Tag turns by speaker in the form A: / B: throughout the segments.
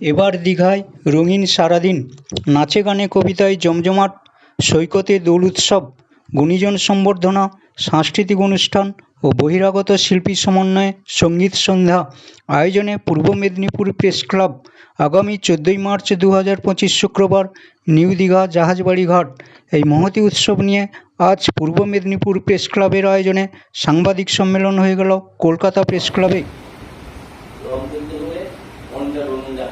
A: এবার দীঘায় রঙিন সারাদিন, নাচে গানে কবিতায় জমজমাট, সৈকতে দোল উৎসব, গুণীজন সম্বর্ধনা, সাংস্কৃতিক অনুষ্ঠান ও বহিরাগত শিল্পী সমন্বয়ে সংগীত সন্ধ্যা আয়োজনে পূর্ব মেদিনীপুর প্রেস ক্লাব আগামী চোদ্দোই মার্চ দু হাজার পঁচিশ শুক্রবার নিউ দীঘা জাহাজবাড়ি ঘাট এই মহতি উৎসব নিয়ে আজ পূর্ব মেদিনীপুর প্রেস ক্লাবের আয়োজনে সাংবাদিক সম্মেলন হয়ে গেল কলকাতা প্রেস ক্লাবে
B: রং খেলতে হলে মনটা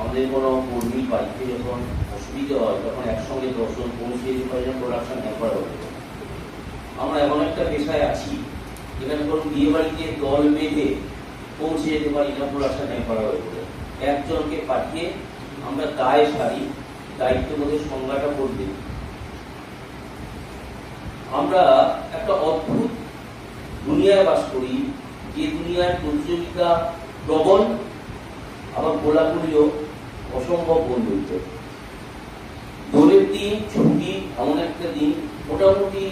B: আমাদের কোনো কর্মী বাড়িতে যখন অসুবিধা হয়, তখন একসঙ্গে দশজন পৌঁছে পারে প্রোডাকশন একবার হবে। আমরা এমন একটা পেশায় আছি, যেখানে কোনো বিয়ে বাড়িতে দল বেঁধে পৌঁছে যেতে পারি না প্রোডাকশন একবার হবে বলে। একজনকে পাঠিয়ে আমরা দায় সারি দায়িত্ববোধের সংজ্ঞাটা করতে আমরা একটা অদ্ভুত দুনিয়ায় বাস করি, যে দুনিয়ার প্রতিযোগিতা প্রবল, আবার গোলাগুলিও অসম্ভব বন্ধুত্ব। দোলের দিন, ছুটি, এমন একটা দিন, মোটামুটি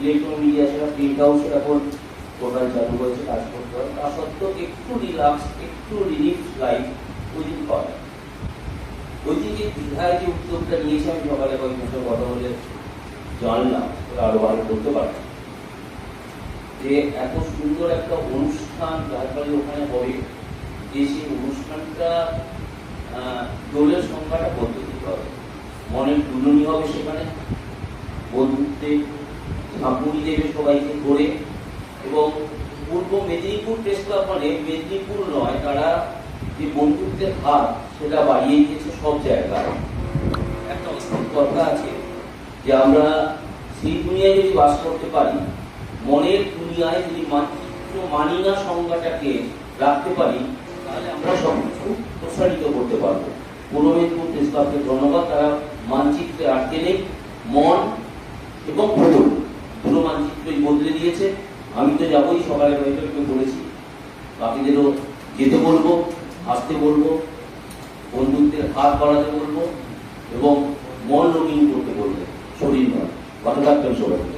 B: ইলেকট্রনিক মিডিয়া সেটা প্রিন্ট হাউস এখন টোটাল চালু হয়েছে, কাজ করতে তা সত্ত্বেও একটু একটু রিলিফ লাইফ ওই দিন ওই যে দীঘায় যে উদ্যোগটা নিয়েছে আমি সকালে কয়েকজন সঙ্গে কথা বলে জানলাম আরও ভালো করতে পারছে যে এত সুন্দর একটা অনুষ্ঠান রাজবাড়ির ওখানে হবে যে সেই অনুষ্ঠানটা দোলের সংখ্যাটা বলতে হবে। মনের দুলনি হবে সেখানে। বন্ধুত্বে ঝাঁপুনি দেবে সবাইকে করে এবং পূর্ব মেদিনীপুর প্রেস ক্লাব মানে মেদিনীপুর নয়, তারা যে বন্ধুত্বের হাত সেটা বাড়িয়ে দিয়েছে সব জায়গায়। একটা অস্তিত্ব কথা আছে যে আমরা সেই দুনিয়ায় যদি বাস করতে পারি, মনের দুনিয়ায় যদি মানচিত্র মানি না সংজ্ঞাটাকে রাখতে পারি তাহলে আমরা সবকিছু প্রসারিত করতে পারব। পূর্ব মেদিনীপুর ক্লাবকে ধন্যবাদ, তারা মানচিত্রে আটকে নেই, মন এবং ভূগোল দুটো মানচিত্রই বদলে দিয়েছে। আমি তো যাবোই সকালে একটু বলেছি, বাকিদেরও যেতে বলব, আসতে বলব বন্ধুত্বের হাত বাড়াতে বলব এবং মন রঙিন করতে বলব, শরীর নয়। ভালো থাকবেন সবাই